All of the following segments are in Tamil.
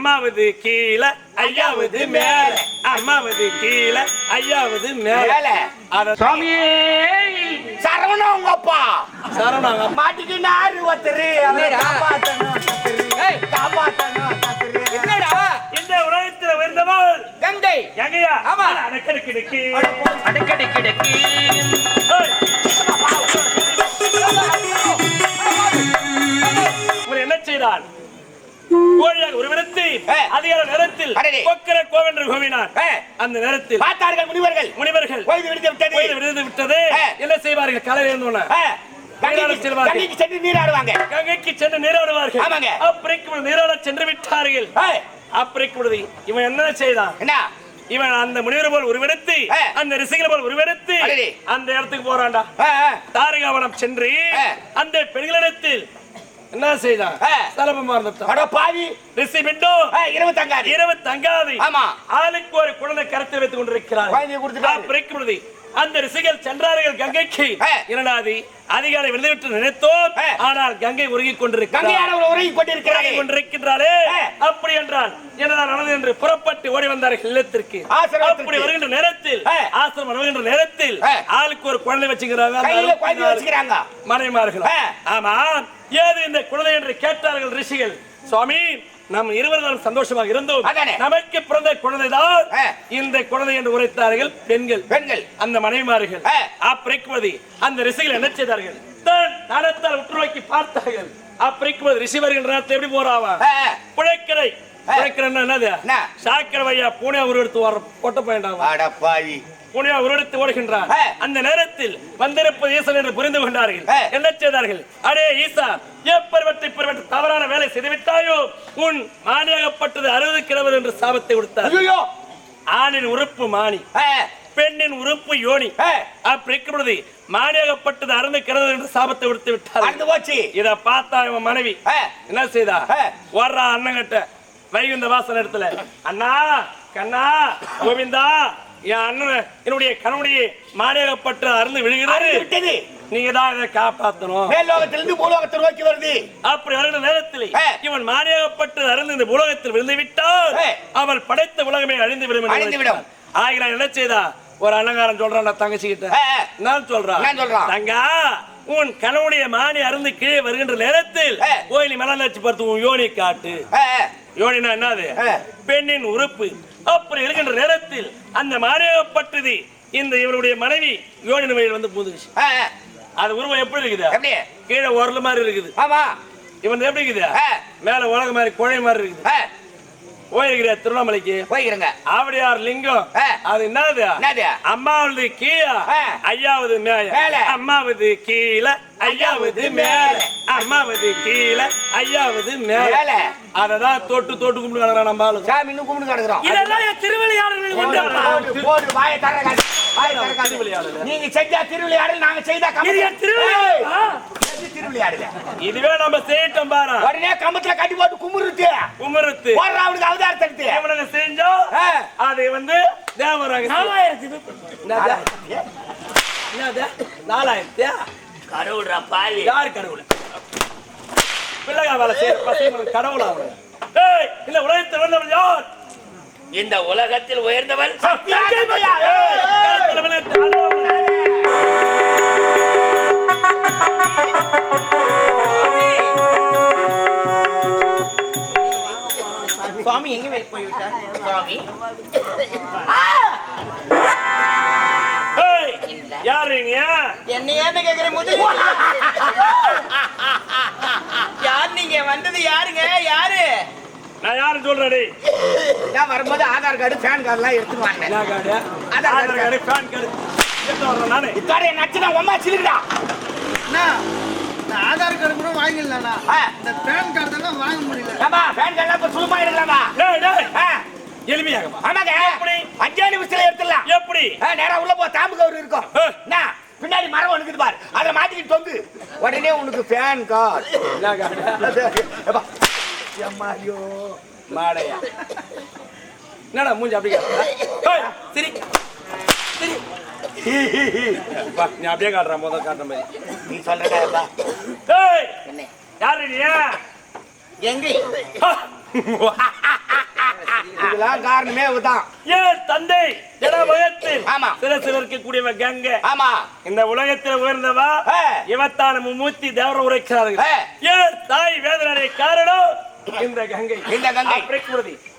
அம்மாவது கீழே ஐயாவது மேல. அம்மாவது கீழே ஐயாவது மேல. அத சுவாமியே சரவணா உங்க அப்பா ஒருத்தரு. இந்த உலகத்தில் உயர்ந்தவள் கங்கை. எங்கயா ஆமா. அடிக்கடி கிடக்கு இவர் என்ன செய்தார் கோழியாக உருவெடுத்து. அதிகார நேரத்தில். கொக்கர கோவென்று கோவினார் ஏ. அந்த நேரத்தில் பார்த்தார்கள் முனிவர்கள் முனிவர்கள் விடிந்து விட்டது. என்ன செய்வார்கள் காலையில் இருந்தோன கங்கைக்கு சென்று நீராடுவாங்க கங்கைக்கு சென்று நீராடுவார்கள் ஆமாங்க. அப்புறம் நீராட சென்று விட்டார்கள் அப்புறம் இவன் என்ன செய்தான் என்ன இவன் அந்த முனிவர் போல் உருவெடுத்து. அந்த ரிசிகள் போல் உருவெடுத்து. அந்த இடத்துக்கு போறான்டா. தாரகாவனம் சென்று. அந்த பெண்களிடத்தில் என்ன செய்தான். சலபமா இருந்தான் அட பாவி. ரிஷி பிண்டோ ஆ, இரவு தங்காது இரவு தங்காது ஆமா. ஆளுக்கு ஒரு குழந்தை கருத்தில் வைத்துக் கொண்டிருக்கிறார். குழந்தையை கொடுத்துட்டாரு. பிறக்கும் பொழுது அந்த ரிஷிகள் சென்றார்கள் கங்கைக்கு. இரண்டாவது அதிகாலை விழுந்துவிட்டு நினைத்தோம். ஆனால் கங்கை கொண்டிருக்கின்றாரே ஏ. அப்படி என்றால் என்னதான் நடந்தது என்று புறப்பட்டு ஓடி வந்தார்கள் இல்லத்திற்கு. அப்படி வருகின்ற நேரத்தில். ஆசிரமம் வருகின்ற நேரத்தில். ஆளுக்கு ஒரு குழந்தை வச்சுக்கிறாங்க மனைவிமார்கள். ஆமா ஏது இந்த குழந்தை என்று கேட்டார்கள் ரிஷிகள் சுவாமி நம் இருவரும் சந்தோஷமாக இருந்தோம். நமக்கு பிறந்த குழந்தைதான். இந்த குழந்தை என்று உரைத்தார்கள் பெண்கள் பெண்கள் அந்த மனைவிமார்கள் ஏ. அப்பிரக்குவதி அந்த ரிஷிகள் என்ன செய்தார்கள் தான் தனத்தால் உற்று நோக்கி பார்த்தார்கள் வருகின்ற நேரத்தில் எப்படி போறாவா. புழைக்கரை என்னது? என்ன? சாக்கர வையா பூனே உருவெடுத்து வர பொட்ட பாவி. புனியா உருவெடுத்து ஓடுகின்றார். ஏ. அந்த நேரத்தில் வந்திருப்பது ஈசன் என்று புரிந்து கொண்டார்கள். என்ன செய்தார்கள்? அடே ஈசா எப்பருவத்தை பெருவற்ற தவறான வேலை செய்துவிட்டாயோ? உன் மானியாகப்பட்டது அறுபது கிழவர் என்று சாபத்தை கொடுத்தார் ஆணின் உறுப்பு மானி பெண்ணின் உறுப்பு யோனி. அப்படி இருக்கும் பொழுது மானியாகப்பட்டது அறந்து கிடந்தது என்று சாபத்தை கொடுத்து விட்டார் இத பார்த்தா இவன் மனைவி. என்ன செய்தா. வர்றா அண்ணங்கிட்ட வைகுந்த வாசல் இடத்துல அண்ணா கண்ணா கோவிந்தா என் அண்ணன் என்னுடைய கணவனுடைய மானியாகப்பட்டு அருந்து விழுகிறாரு விட்டது நீங்க தான் இதை காப்பாத்தணும் மேல் லோகத்திலிருந்து பூலோகத்தை நோக்கி வருது அப்படி வருகிற நேரத்தில். இவன் மானியாகப்பட்டு அருந்து இந்த உலகத்தில் விழுந்து விட்டால். அவள் படைத்த உலகமே அழிந்து விடும் அழிந்து விடும். ஆகிறான் என்ன செய்தா ஒரு அலங்காரம் சொல்றான் தங்கச்சி கிட்ட ஏ, ஏ. நான் சொல்றான்? தங்கா உன் கணவனுடைய மானி அருந்து கீழே வருகின்ற நேரத்தில். கோயிலி மலர்ந்தாச்சு பார்த்து உன் யோனி காட்டு. யோனினா என்னது. பெண்ணின் உறுப்பு. அப்படி இருக்கின்ற நேரத்தில் அந்த மானியப்பட்டது இந்த இவருடைய மனைவி யோனின் வழியில் வந்து பூந்துச்சு. அது உருவம் எப்படி இருக்குது? கீழே உரல் மாதிரி இருக்குது. ஆமா. இவன் எப்படி இருக்குது? மேல உலக மாதிரி குழை மாதிரி இருக்குது. போயிருக்கிற திருவண்ணாமலைக்கு. போய்க்கிறேங்க ஆவடியார் லிங்கம். அது என்னது? அம்மாவது கீழே. ஐயாவது மேல. அம்மாவது கீழே ஐயாவது மேல அம்மாவது கீழே ஐயாவது மேல. அததான் தொட்டு தொட்டு கும்பிட்டு வளர்றான் நம்ம ஆளு சாமி இன்னும் கும்பிட்டு கிடக்குறோம் இதெல்லாம் என். திருவிளையாடல். நீங்க செஞ்சா திருவிளையாடல் நாங்க செய்தா திருவிளையாடல். இதுவே நம்ம செய்யட்டும் பாரு உடனே கம்பத்துல கட்டி போட்டு கும்பிடுத்து குமரத்து போடுற அவனுக்கு அவதாரத்தை எடுத்து இவனுங்க செஞ்சோம். அது வந்து தேவராக என்னது? என்னது? கடவுள்ரா பாவி. யார் கடவுள்? பிள்ளையா வேலை பசங்களுக்கு கடவுள் அவன் ஏய் இந்த உலகத்தில் வந்தவன் யார்? இந்த உலகத்தில் உயர்ந்தவன். சுவாமி எங்க போய்விட்டார் சுவாமி யாரு நீ என்ன ஏன்னு கேக்குறேன் முதல்ல யார் நீங்க? வந்தது யாருங்க? யாரு? நான் யாரும் சொல்றேன் நான் வரும்போது ஆதார் கார்டு பேன் கார்டுலாம் எடுத்துட்டு வாங்க. என்ன card? Aadhaar Aadhaar card PAN card. எடுத்து வர்றேன் நானு. உமா சிலுக்குடா அண்ணா, இந்த ஆதார் கார்டு கூட வாங்கிடலாம்ண்ணா ஆ. இந்த பேன் கார்டு தானே வாங்க முடியல. ஏமா பேன் கார்டுலாம் இப்ப சுலமா எடுக்கலாமா டேய் டேய். ஆ, எளிமையாக ஆமாங்க. எப்படி? அஞ்சே நிமிஷத்துல எடுத்துடலாம். எப்படி? ஆ, நேரா உள்ள போ தாம்பு கவர் இருக்கும் ஆ. என்ன பின்னாடி மரம் ஒண்ணுக்குது பாரு அதை மாட்டிக்கிட்டு தொங்கு உடனே உனக்கு ஃபேன் கார்டு ஐயோ. மாடையா. என்னடா மூஞ்சி அப்படி சிரி. சிரி. நீ அப்படியே காட்டுற முதல் காட்டுற மாதிரி. நீ சொல்றதா ஏய் யாரு நீ? எங்க! இதெல்லாம் காரணமே இதுதான் ஏன் தந்தை ஆமா. சில சிலர் இருக்கக்கூடியவ கங்கை. ஆமா. இந்த உலகத்தில் உயர்ந்தவா. இவத்தான மும்மூர்த்தி தேவர உரைக்கிறார்கள். ஏன் தாய் வேதனை காரணம்? இந்த கங்கை. இந்த கங்கை.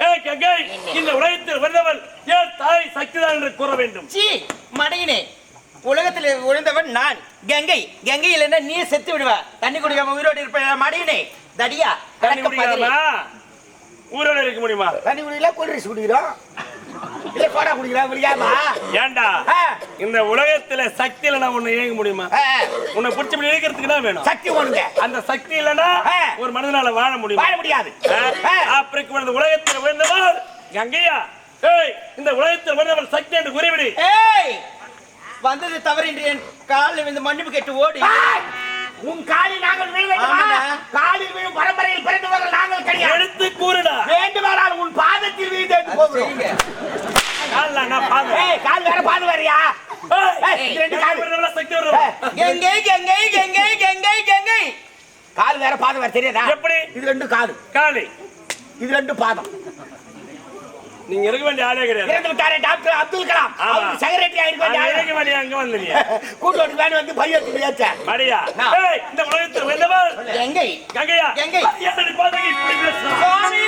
ஏ கங்கை. இந்த உலகத்தில் உயர்ந்தவள் ஏன் தாய் சக்திதான் என்று கூற வேண்டும். சீ மடையினே. உலகத்தில் உழைந்தவன் நான். கங்கை. கங்கை இல்லைன்னா நீ செத்து விடுவ? தண்ணி குடிக்காம உயிரோடு இருப்ப? மடியினே. தடியா தண்ணி கணக்க ஊரோட இருக்க முடியுமா? தண்ணி குடிக்கல கூல்ட்ரிங்க்ஸ் குடிக்கிறோம். இல்ல சோடா குடிக்கிறோம் குடிக்காமா ஏன்டா ஆ. இந்த உலகத்துல சக்தி இல்லைன்னா உன்னை இயங்க முடியுமா? உன்னை பிடிச்ச இயக்கிறதுக்கு தான் வேணும். சக்தி ஒண்ணுங்க அந்த சக்தி இல்லைன்னா. ஒரு மனிதனால வாழ முடியுமா? வாழ முடியாது. ஆ. அப்படி இந்த உலகத்தில் உயர்ந்தவள் கங்கையா? ஏய் இந்த உலகத்தில் உயர்ந்தவள் சக்தி என்று குறிவிடு. ஏய் வந்தது தவறு என்று என் காலில் இந்த மன்னிப்பு கேட்டு ஓடி! உன் காலில் நாங்கள் விழ வேண்டுமா. காலில் விழும் பரம்பரையில் பிறந்தவர்கள் நாங்கள் கிடையாது. எடுத்து கூறுடா. வேண்டுமானால் உன் பாதத்தில் வீழ்ந்து போகிறோம். கால்ல நான் பாதம் ஏய் கால் வேற பாது வேறயா கால். கால் வேற பாதம் வேற தெரியாதா? எப்படி? இது ரெண்டு காலு. காளி இது ரெண்டு பாதம். நீங்க இருக்க வேண்டிய ஆளே கிடையாது. இறந்து விட்டாரே டாக்டர் அப்துல் கலாம். ஆமா. அவருக்கு செக்ரட்டரி ஆயிருக்க வேண்டிய ஆளு. இருக்க வேண்டிய அங்க வந்து நீ கூட்டோட்டு வேணும் வந்து பையத்துக்கு ஏச்சேன் மடியா. ஏய் இந்த உலகத்தில் உயர்ந்தவள் கங்கை. கங்கையா? கங்கை. என்னடி பாத்தீங்க இப்படி பேசுறா? சுவாமி!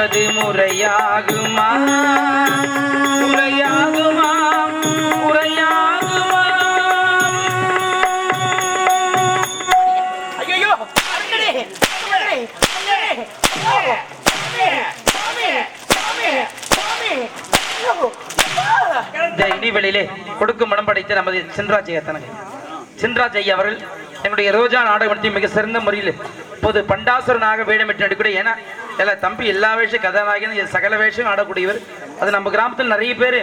அடிப்பது முறையாகுமா? முறையாகுமா? முறையாகுமா ஐயோ ஐயோ, ஐயோ, இனிவெளியிலே கொடுக்கும் மனம் படைத்த நமது சின்ராஜ் சின்ராஜ் ஐயா அவர்கள் எங்களுடைய ரோஜா நாடகத்தில் மிக சிறந்த முறையில் இப்போது பண்டாசுரனாக வேடமிட்டு நடிக்கூடிய ஏன்னா எல்லாம் தம்பி எல்லா வேஷம் கதாநாயகன் சகல வேஷம் ஆடக்கூடியவர். அது நம்ம கிராமத்தில் நிறைய பேர்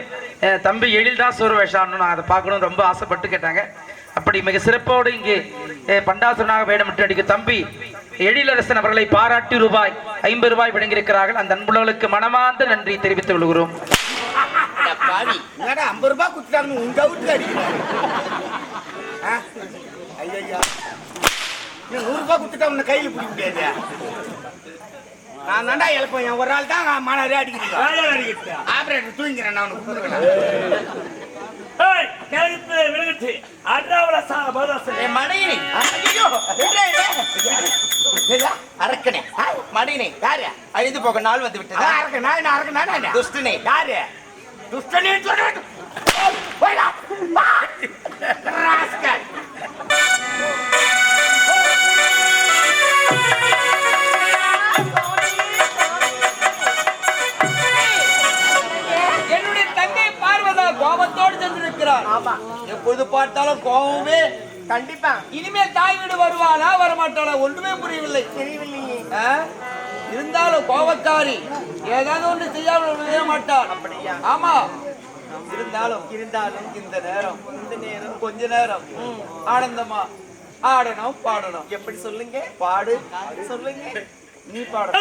தம்பி எழில்தான் சோறு வேஷம் ஆடணும் நான் அதை பார்க்கணும்னு ரொம்ப ஆசைப்பட்டு கேட்டாங்க. அப்படி மிக சிறப்போடு இங்கே பண்டாசுரனாக வேடமிட்டு நடிக்கும் தம்பி எழிலரசன் அவர்களை பாராட்டி ரூபாய் ஐம்பது ரூபாய் வழங்கியிருக்கிறார்கள். அந்த அன்புள்ளவர்களுக்கு மனமார்ந்த நன்றி தெரிவித்துக் கொள்கிறோம். ஐம்பது ரூபாய் கொடுத்துட்டாங்க உங்க வீட்டுல அடிக்கிறாரு ஆ? ஐயையா இன்னும் நூறு ரூபாய் கொடுத்துட்டா உன்னை கையில பிடிக்க முடியாது. நான் தாண்டா எழுப்பேன் என் ஒரு ஆள் தான் மானாரே அடிக்கிறீங்க. ஆபரேட்டர் தூங்கிறேன் நான் உனக்கு விழுந்துச்சு மடையனே. அரக்கனே. மடையனே யாரு? அழிந்து போக நாள் வந்து விட்டதா? அரக்க நான் அரக்க நான் துஷ்டனே யாரு? துஷ்டனே சொல்றது எப்பொழுது பார்த்தாலும் கோபமே. கண்டிப்பா. இனிமேல் தாய் வீடு வருவாளா வரமாட்டாளா ஒன்றுமே புரியவில்லை. தெரியவில்லையே? இருந்தாலும் கோபக்காரி ஏதாவது ஒன்று செய்யாமல் விட மாட்டார் ஆமா. இருந்தாலும் இருந்தாலும் இந்த நேரம் இந்த நேரம் கொஞ்ச நேரம். ஆனந்தமா? ஆடணும் பாடணும். எப்படி சொல்லுங்க? பாடு. சொல்லுங்க. நீ பாடு.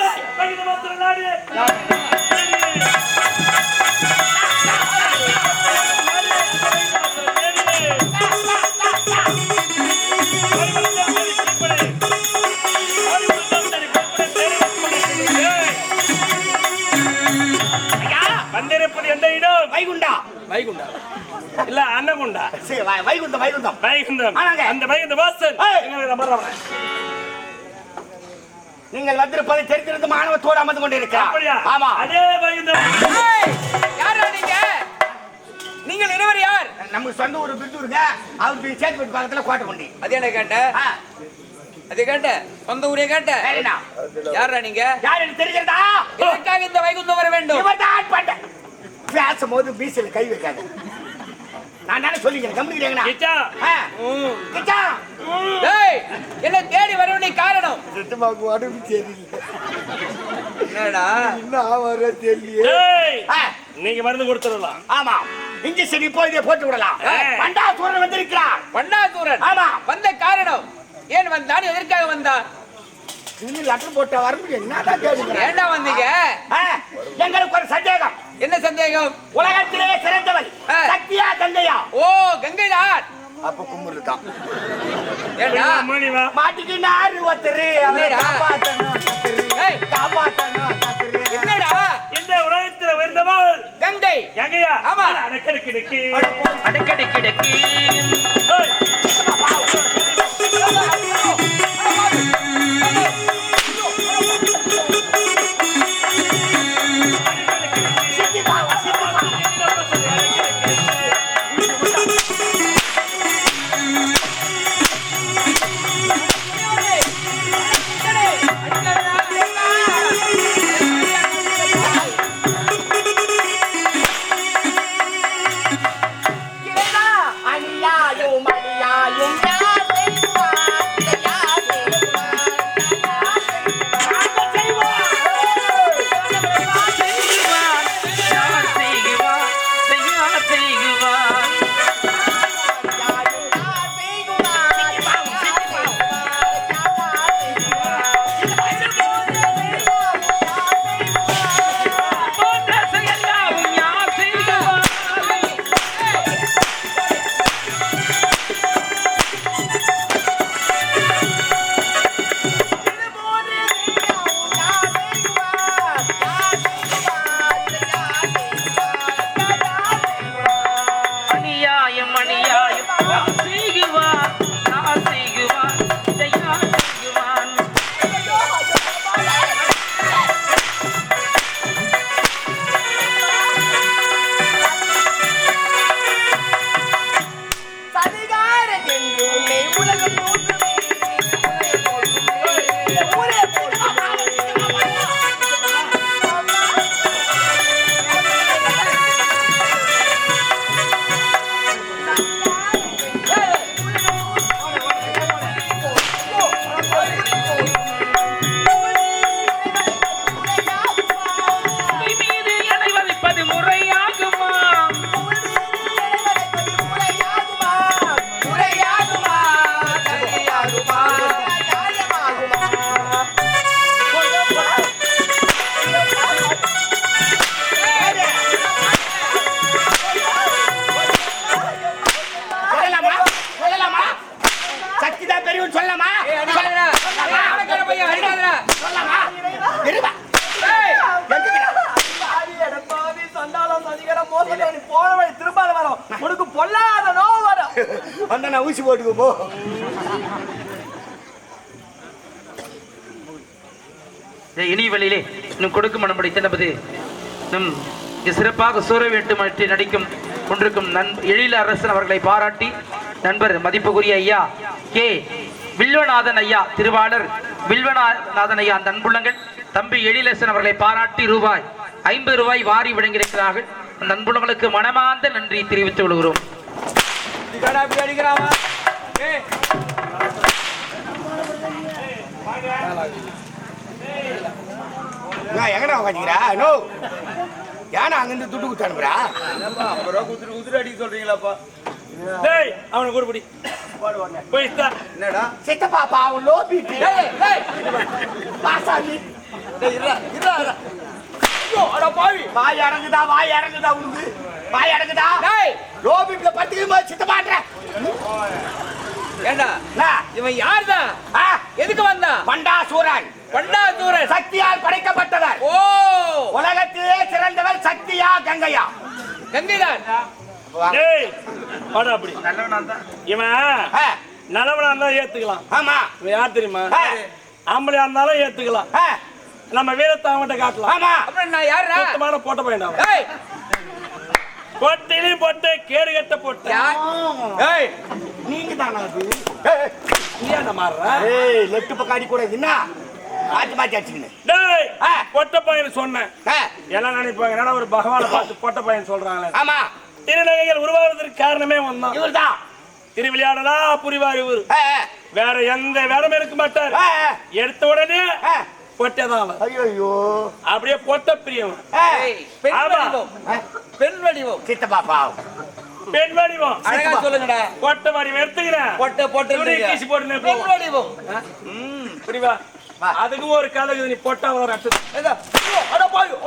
அன்னகுண்டா சரி வைகுண்டம் வைகுண்டம். வைகுண்டம். அந்த வைகுண்ட வாசல். நீங்கள் வந்திருப்பதை தெரிந்திருந்து மாணவத்தோடு அமர்ந்து கொண்டிருக்கிறார். ஆமா. அதே வைகுண்டம் யாரா நீங்க? நீங்கள் இருவர் யார்? நமக்கு சொந்த ஒரு பிரிட்டூருங்க அவருக்கு சேத்துப்பட்டு பக்கத்துல கோட்டை கொண்டி. அது என்ன கேட்ட? ஆ, அது கேட்ட? சொந்த ஊரே கேட்ட? சரிண்ணா யாரா நீங்க? யார் எனக்கு தெரிகிறதா? எதற்காக இந்த வைகுந்தம் வர வேண்டும்? பேசும்போது பீசில் கை வைக்காது நான் தானே சொல்லிக்கிறேன் கம்மிக்கிறேங்கண்ணா கிச்சா. கிச்சா. டேய் என்ன தேடி வரவனே காரணம். சுத்தமாக உடம்பு தெரியல என்னடா? இன்னும் ஆவாரோ தெரியல நீங்க மருந்து கொடுத்துடலாம். ஆமா. இன்ஜெக்ஷன் இப்போ இதை போட்டு விடலாம். ஏய். பண்டா சூரன் வந்திருக்கிறார் பண்டாசூரன்? ஆமா. வந்த காரணம். ஏன் வந்தான்? எதற்காக வந்தான்? இன்னும் லெட்டர் போட்ட வரம்பு என்னதான் கேட்கிறேன் ஏண்டா வந்தீங்க? எங்களுக்கு ஒரு சந்தேகம். என்ன சந்தேகம்? உலகத்திலே சிறந்தவன் ஆ. சக்தியா தந்தையா ஓ கங்கைதான் அப்ப கும்புரு தான் ஏண்டா மணி வா. மாட்டிக்கினாரு ஒருத்தரு? காப்பாத்தணும். காப்பாத்தணும். என்னடா? இந்த உலகத்தில் உயர்ந்தவள் கங்கை. எங்கயா ஆமா. அடக்கடுக்கு டக்கி அடக்கடி கிடக்கி நான் ஊசி போட்டுக்கோ போ இனிய வழியிலே இன்னும் கொடுக்கும் மனம் படைத்த நமது நம் சிறப்பாக சூற வேண்டும் என்று நடிக்கும் கொண்டிருக்கும் நன் எழில அரசன் அவர்களை பாராட்டி நண்பர் மதிப்புக்குரிய ஐயா கே. வில்வநாதன் ஐயா திருவாளர் வில்வநாதன் ஐயா அந்த அன்புள்ளங்கள் தம்பி எழிலரசன் அவர்களை பாராட்டி ரூபாய் ஐம்பது ரூபாய் வாரி விளங்கியிருக்கிறார்கள் அந்த அன்புள்ளங்களுக்கு மனமார்ந்த நன்றி தெரிவித்துக் கொள்கிறோம். இதுக்காடா இப்படி அடிக்கிறான் ஏய் நான் எங்கடா உட்காந்துக்கிறா நோ. ஏன்னா அங்கிருந்து துட்டு குத்து அனுப்புறா ஐம்பது ரூபா குத்துட்டு குத்துட்டு அடிக்க சொல்றீங்களாப்பா? டேய் அவனை கூட பிடி. போய் தா. என்னடா? சித்தப்பா பாவம் லோ பிபி டேய். டேய் பாசாமி டேய் இருடா இருடா. ஐயோ அட பாவி. வாய் இறங்குதா வாய் இறங்குதா உனக்கு? வாய் இறங்குதா டேய்! லோ பிபில பத்துக்கு போது சித்தப்பான்ற ஏண்டா? இவன் யார்தான் ஆ? எதுக்கு வந்தான் பண்டா சூரன் பண்டாசூரன் சக்தியால் படைக்கப்பட்டவர். ஓ! உலகத்திலே சிறந்தவர் சக்தியா கங்கையா? கங்கைதான். டேய் வாடா அப்படி. இவன் ஆ, நல்லவனா இருந்தா ஏத்துக்கலாம். ஆமா. இவன் யார் தெரியுமா? ஆம்பளையா இருந்தாலும் ஏத்துக்கலாம். நம்ம வீரத்தை அவன்கிட்ட காட்டலாம். ஆமா. அப்புறம் நான் யாருடா சுத்தமான போட்ட பையன் பொட்டிலையும் போட்டு கேடு கட்ட போட்டு ஏய். நீங்க தானா அது? ஏய், நீ என்ன மாறுற? ஏய் லெட்டு பக்கம் அடி கூட என்ன மாத்தி மாத்தி அடிச்சுக்கின்னு டேய் ஆ. பொட்ட பையன் சொன்னேன். ஆ, எல்லாம் நினைப்பாங்க என்னடா ஒரு பகவானை பார்த்து பொட்ட பையன் சொல்றாங்களே. ஆமா. திருநகைகள் உருவாவதற்கு காரணமே வந்தான் இவர்தான் திருவிளையாடலா புரிவார் ஆ, வேற எந்த வேடமே இருக்க மாட்டார். எடுத்த உடனே ஆ. பொட்டதான் ஐயோ அப்படியே பொட்ட ஏய் பெண். வடிவம். பெண் வடிவம். சித்தப்பா பாவம் பெண் வடிவம். அழகா சொல்லுங்கடா. பொட்ட வடிவம் எடுத்துக்கிறேன். பொட்ட பொட்ட கீசி போட்டுனே பெண். வடிவம். புரிவா வா. அதுக்கும் ஒரு கதை. நீ பொட்டா வர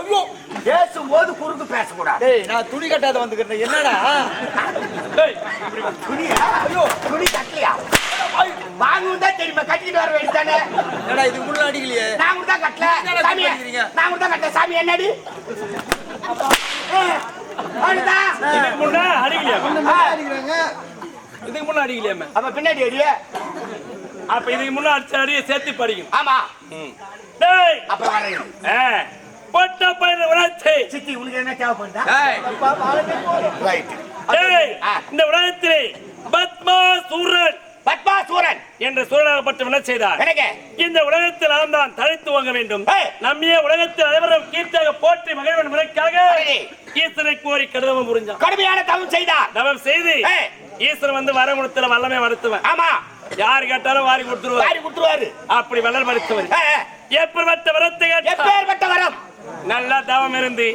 ஐயோ. பேசும்போது குறுக்கு பேசக்கூடாது. டேய் நான் துணி கட்டாத வந்துக்கிறேன். என்னடா? டேய், துணியா? ஐயோ. துணி கட்டலையா? வாங்கும் கட்டிட்டு வர வேண்டியதானே இதுக்கு முன்னாடி அடிக்கலையே? நான் கூட தான் கட்டல சாமி? நான் கூட தான் கட்டல. சாமி என்னடி? அவ்வளவுதான். இதுக்கு முன்ன இதுக்கு முன்ன அடிக்கலையாமா அப்ப பின்னாடி அடி அப்ப இதுக்கு முன்ன அடிச்ச அடியை சேர்த்து படிக்கணும். ஆமா. டேய்! அப்புறம் வரேன் ஆ, பொட்ட சித்தி உனக்கு என்ன தேவைப்படுதா? ரைட். இந்த உலகத்திலே பத்மா சூரன். பத்மா சூரன் என்ற சூழலாகப்பட்டவன் என்ன செய்தார். இந்த உலகத்தில் நாம் தான் தழைத்து வாங்க வேண்டும். நம்மையே உலகத்தில் அனைவரும் கீர்த்தியாக போற்றி மகிழ்வன் முறைக்காக. ஈஸ்வரை கோரி கருதவும் புரிஞ்சான் கடுமையான தவம் செய்தார். தவம் செய்து. ஈஸ்வரன் வந்து வரமுடத்துல வல்லமே வருத்துவன் ஆமா. யாரு கேட்டாலும் வாரி கொடுத்துருவார். வாரி கொடுத்துருவாரு. அப்படி வல்லல் மறுத்தவர் எப்படிப்பட்ட வரத்தை எப்பேற்பட்ட வரம்? நல்லா தவம் இருந்து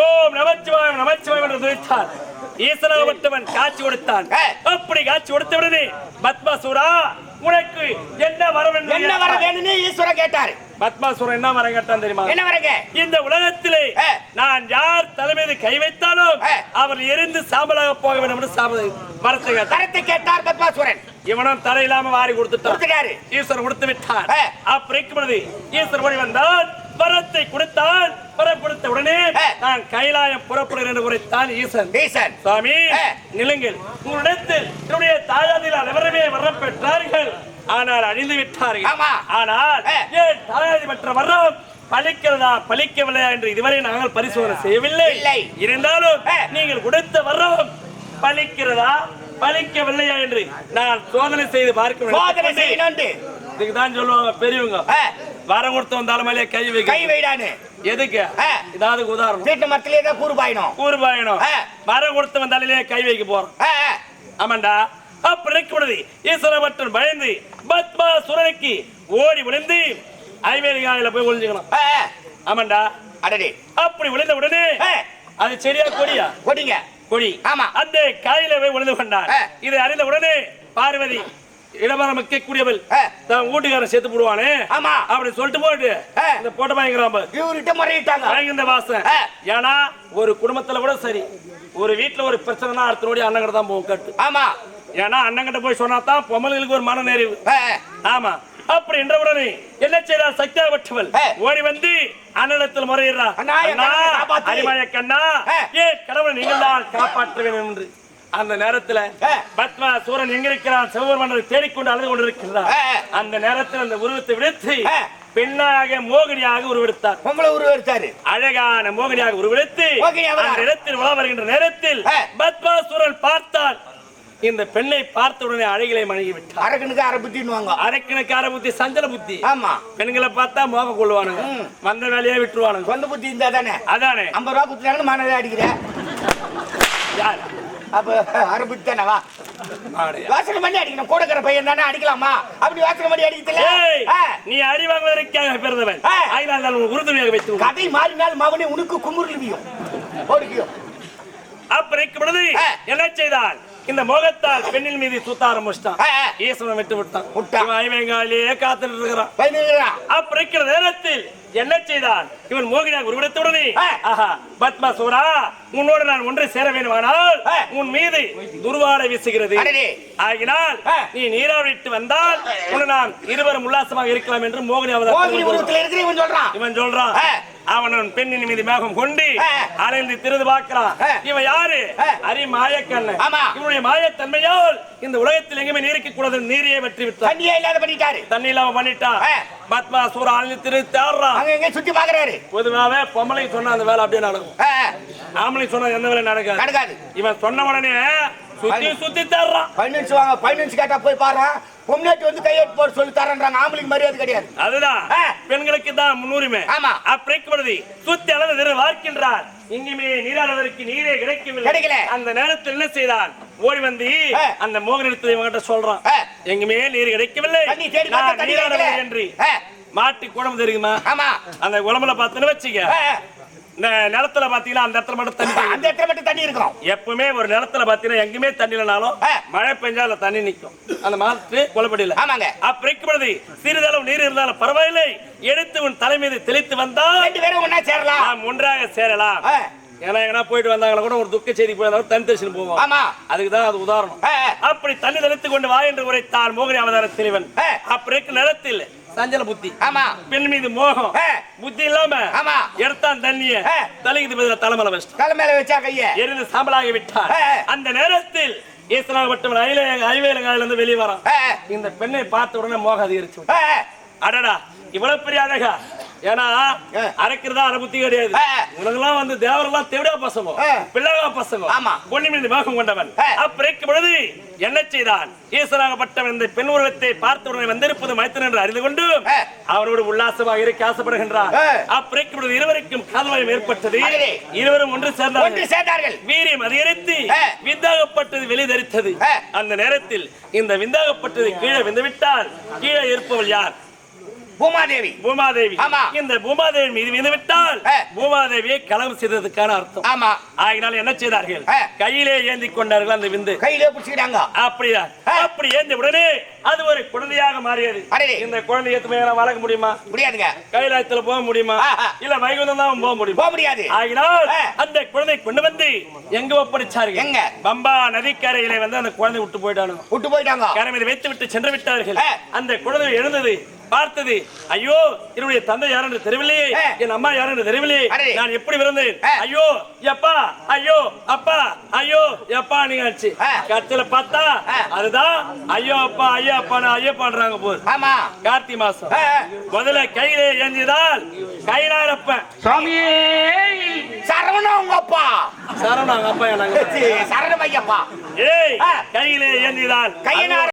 ஓம் நமச்சிவாயம் நமச்சிவாயம் என்று துதித்தார். ஈஸ்வரப்பட்டவன் காட்சி கொடுத்தான். அப்படி காட்சி கொடுத்த உடனே பத்மாசூரா உனக்கு என்ன என்று என்ன வர. வேணும்னு ஈஸ்வரன் கேட்டாரு பத்மாசுரன் என்ன வரம் கேட்டான் தெரியுமா என்ன வரங்க இந்த உலகத்திலே. நான் யார் தலைமீது கை வைத்தாலும். அவர் எரிந்து சாம்பலாக போக வேண்டும் என்று சாப வரத்தை கேட்டார் தரத்தை கேட்டார் பத்மாசுரன் இவனும் தலை இல்லாம வாரி கொடுத்துட்டான் ஈஸ்வரன் கொடுத்து விட்டார். அப்படி இருக்கும் பொழுது ஈஸ்வரன் வந்தான் வரத்தை கொடுத்தான் வரம் கொடுத்த உடனே. நான் கைலாயம் புறப்படுகிறேன் என்று உரைத்தான் ஈசன் ஈசன் சுவாமி. நிலுங்கள் உங்களிடத்தில் என்னுடைய தாயாதில் அனைவருமே வரம் பெற்றார்கள் ஆனால் அழிந்து விட்டார்கள். ஆனால். ஏன் தாயாதி பெற்ற வரம் பலிக்கிறதா பலிக்கவில்லையா என்று இதுவரை நாங்கள் பரிசோதனை செய்யவில்லை இல்லை. இருந்தாலும். நீங்கள் கொடுத்த வரம் பலிக்கிறதா பலிக்கவில்லையா என்று நான் சோதனை செய்து பார்க்க சோதனை வேண்டும் இதுக்கு தான் சொல்லுவாங்க பெரியவங்க. ஏ, வரம் கொடுத்த வந்தாலும் மேலே கை வைக்க? கை வைடான்னு. எதுக்கு? ஏ. இதாவது உதாரணம். வீட்டு மக்களே தான் கூறுபாயணும் கூறுபாயணும். ஏ. வரம் கொடுத்த வந்தாலே கை வைக்க போறோம். ஆமாண்டா. அப்படி இருக்கிறது ஈஸ்வரபட்டன் பயந்து பத்மா சுரனுக்கு ஓடி விழுந்து ஐவேரி காயில போய் ஒளிஞ்சுக்கணும். ஆமாண்டா. அடடே. அப்படி விழுந்த உடனே அது செடியா கொடியா? கொடிங்க. கொடி. ஆமா. அந்த காயில போய் விழுந்து கொண்டார். இதை அறிந்த உடனே பார்வதி இடமரம் கூடியவள் ஆ. தன் வீட்டுக்காரன் செத்து போடுவானே. ஆமா. அப்படி சொல்லிட்டு போட்டு ஆ. இந்த போட்ட பயங்கராம இவர்கிட்ட முறையிட்டாங்க. வாசம் ஆ. ஏன்னா ஒரு குடும்பத்துல கூட சரி. ஒரு வீட்டுல ஒரு பிரச்சனைனா அடுத்தனோடி அண்ணன் தான் போகும் கட்டு ஆமா. ஏன்னா அண்ணன் கிட்ட போய் சொன்னா தான் பொம்மல்களுக்கு ஒரு மன நிறைவு. ஆமா. அப்படி என்ற உடனே என்ன செய்தார்? சக்தியாவற்றவள். ஓடி வந்து அண்ணனிடத்தில் முறையிடுறா. அரிமாய கண்ணா. ஏ. கடவுளை நீங்கள் தான் காப்பாற்ற வேண்டும் என்று. அந்த நேரத்துல. பத்மா சூரன் எங்க இருக்கிறான் சிவபெருமனை தேடிக்கொண்டு அழுது ஆ, ஆ. அந்த நேரத்தில் அந்த உருவத்தை விடுத்து. பெண்ணாக மோகினியாக உருவெடுத்தார். பொம்பளை உருவம் எடுத்தாரு. அழகான மோகினியாக உருவெடுத்து அந்த இடத்தில் உலா வருகின்ற நேரத்தில் ஆ. பத்மாசுரன் பார்த்தான் இந்த பெண்ணை பார்த்த உடனே அழகிலே மணங்கி விட்டார் அரக்கனுக்கு அரை புத்தின்னுவாங்க. அரக்கனுக்கார புத்தி சஞ்சல புத்தி. ஆமா. பெண்களை பார்த்தா மோக கொள்வானுங்க. வந்த வேலையே விட்டுருவானுங்க. சொந்த புத்தி இருந்தா தானே? அதானே. ஐம்பது ரூபா குத்துறாங்கன்னு மனதை அடிக்கிறேன் யார்? அப்ப புத்தி தானே வா? வாசனை பண்ணி அடிக்கணும். கூட இருக்கிற பையன் தானே அடிக்கலாமா? அப்படி வாசனை பண்ணி அடிக்கல. நீ அடி வாங்குவதற்காக பிறந்தவன். ஆ. அதனால் நான் உனக்கு உறுதுணையாக வைத்து. கதை மாறினால் மவனே உனக்கு குமுறுவியும் ஓடிக்கியும் பொழுது. என்ன செய்தான் இந்த மோகத்தால் பெண்ணின் மீது சுத்த ஆரம்பிச்சிட்டான். ஈஸ்வரன் விட்டு விட்டான். ஐவங்காலியே காத்துட்டு இருக்கிறான். பதினேழா அப்ப இருக்கிற நேரத்தில் என்ன செய்தான் இவன் மோகினியாக உருவெடுத்தவுடனே ஆ. ஆஹா பத்மா சூரா உன்னோடு நான் ஒன்றை சேர வேண்டுமானால். உன் மீது துர்வாடை வீசுகிறது. ஆகினால். நீ நீராவிட்டு வந்தால் உன்னை நாம் இருவரும் உல்லாசமாக இருக்கலாம் என்று மோகினி மோகினி இவன் சொல்றான் இவன் சொல்றான். அவன் பெண்ணின் மீது மேகம் கொண்டு. அலைந்து திருந்து பார்க்கிறான். இவன் யாரு. அரி மாயக்கண்ணன் ஆமா. இவனுடைய மாயத்தன்மையால் இந்த உலகத்தில் எங்குமே நீரிக்க கூடாது நீரையே வெற்றி விட்டான் தண்ணியே இல்லாத பண்ணிட்டாரு தண்ணி இல்லாம பண்ணிட்டான். பத்மா சூரா அழிஞ்சு திரு தேடுறான் சுத்தி பாக்குறாரு பொதுவாவே பொம்பளை சொன்னா அந்த வேலை அப்படியே நடக்கும். ஆம்பளை சொன்னா எந்த வேலை நடக்காது. நடக்காது. இவன் சொன்ன உடனே சுத்தி சுத்தி தேடுறான் பைனான்ஸ் வாங்க பைனான்ஸ் கேட்டா போய் பாரு பொம்னாட்டி வந்து கையெழுத்து போட சொல்லி தரேன்றாங்க ஆம்பளைக்கு மரியாதை கிடையாது. அதுதான். பெண்களுக்கு தான் முன்னுரிமை. ஆமா. அப்படிக்கப்படுது சுத்தி அளவு திரு வார்க்கின்றார். இங்குமே நீராடுவதற்கு நீரே கிடைக்கவில்லை. கிடைக்கல. அந்த நேரத்தில் என்ன செய்தான்? ஓடி வந்து. அந்த மோகனிடத்தில் இவங்கிட்ட சொல்றான். எங்குமே நீர் கிடைக்கவில்லை. கிடைக்கல. என்று. மாட்டி குடம் தெரியுமா? ஆமா. அந்த குளம்புல பார்த்துன்னு வச்சுக்க. இந்த நிலத்துல பாத்தீங்கன்னா அந்த இடத்துல மட்டும் தண்ணி. அந்த இடத்துல மட்டும் தண்ணி இருக்கும். எப்பவுமே ஒரு நிலத்துல பாத்தீங்கன்னா எங்குமே தண்ணி இல்லைனாலும். மழை பெஞ்சா அதுல தண்ணி நிக்கும். அந்த மாத்து குளப்படியில ஆமாங்க. அப்ப பொழுது சிறிதளவு நீர் இருந்தாலும் பரவாயில்லை. எடுத்து உன் தலை மீது தெளித்து வந்தால் ரெண்டு பேரும் ஒண்ணா சேரலாம். நாம் ஒன்றாக சேரலாம். ஏன்னா எங்கன்னா போயிட்டு வந்தாங்களா கூட ஒரு துக்க செய்தி போயிருந்தாலும் தனி தரிசனம் போவோம். ஆமா. அதுக்கு தான் அது உதாரணம். அப்படி தண்ணி தெளித்து கொண்டு வா என்று உரைத்தான் மோகினி அவதார தெளிவன் ஆ. அப்படி நிலத்தில் சஞ்சல புத்தி. ஆமா. பெண் மீது மோகம். புத்தி இல்லாம ஆமா. எடுத்தான் தண்ணிய. தலைக்கு பதில தலைமலை வச்சிட்டான் தலை மேல வச்சா கைய. எரிந்து சாம்பலாகி விட்டார். அந்த நேரத்தில் ஈசனாகப்பட்டவன் ஐல ஐவேலங்காயில இருந்து வெளியே வரான். இந்த பெண்ணை பார்த்த உடனே மோகம் அதிகரிச்சு அடடா இவ்வளவு பெரிய அழகா. ஏன்னா. அரைக்கிறதா அரை புத்தி கிடையாது. உனக்கெல்லாம் வந்து தேவரெல்லாம் தேவடா பசங்க ஆ. பிள்ளைகா பசங்க ஆமா. பொன்னி மீது மேகம் கொண்டவன். அப்பிரைக்கும் பொழுது என்ன செய்தான் ஈசனாகப்பட்டவன் இந்த பெண் உருவத்தை பார்த்த உடனே வந்திருப்பது மைத்தன் என்று அறிந்து கொண்டு. அவரோடு உல்லாசமாக இருக்க ஆசைப்படுகின்றார். அப்பிரைக்கும் பொழுது இருவருக்கும் காதலம் ஏற்பட்டது. இருவரும் ஒன்று ஒன்று சேர்ந்தார்கள் சேர்ந்தார்கள் வீரியம் அதிகரித்து. விந்தாகப்பட்டது வெளிதரித்தது. அந்த நேரத்தில் இந்த விந்தாகப்பட்டது கீழே விந்துவிட்டால் கீழே இருப்பவள் யார் பூமாதேவி. பூமாதேவி. ஆமா. இந்த பூமாதேவி மீது விந்து விட்டால். பூமாதேவியை கலகம் செய்ததுக்கான அர்த்தம். ஆமா. ஆகினால் என்ன செய்தார்கள். கையிலே ஏந்தி கொண்டார்கள் அந்த விந்து. கையிலே பிடிச்சிக்கிறாங்க அப்படிதான் ஆ. அப்படி ஏந்த உடனே அது ஒரு குழந்தையாக மாறியது. இந்த குழந்தை எத்தனை வளர்க்க முடியுமா? முடியாதுங்க. கைலாயத்துல போக முடியுமா. இல்ல வைகுந்தம் தான் போக முடியுமா? போக முடியாது. ஆகினால். அந்த குழந்தை கொண்டு வந்து எங்க ஒப்படைச்சார்கள்? எங்க? பம்பா நதிக்கரையிலே வந்து அந்த குழந்தை விட்டு போயிட்டானுங்க விட்டு போயிட்டாங்க. கரை மீது வைத்து விட்டு சென்று விட்டார்கள். அந்த குழந்தை எழுந்தது. பார்த்தது. ஐயோ என்னுடைய தந்தை யார் என்று தெரியவில்லையே. என் அம்மா யார் என்று தெரியவில்லையே. நான் எப்படி பிறந்தேன். ஐயோ எப்பா? ஐயோ அப்பா? ஐயோ எப்பா? நீங்க ஆச்சு. கத்துல பார்த்தா. அதுதான் ஐயோ அப்பா ஐயோ அப்பான்னு ஐயோ பண்றாங்க போது ஆமா. கார்த்தி மாசம். முதல்ல கையிலே ஏந்திதான் கையிலாரப்ப சுவாமியே சரவணா உங்க அப்பா. சரவணாங்க அப்பா நாங்க சரணம் ஐயப்பா. ஏய். கையிலே ஏந்திதான் கையினார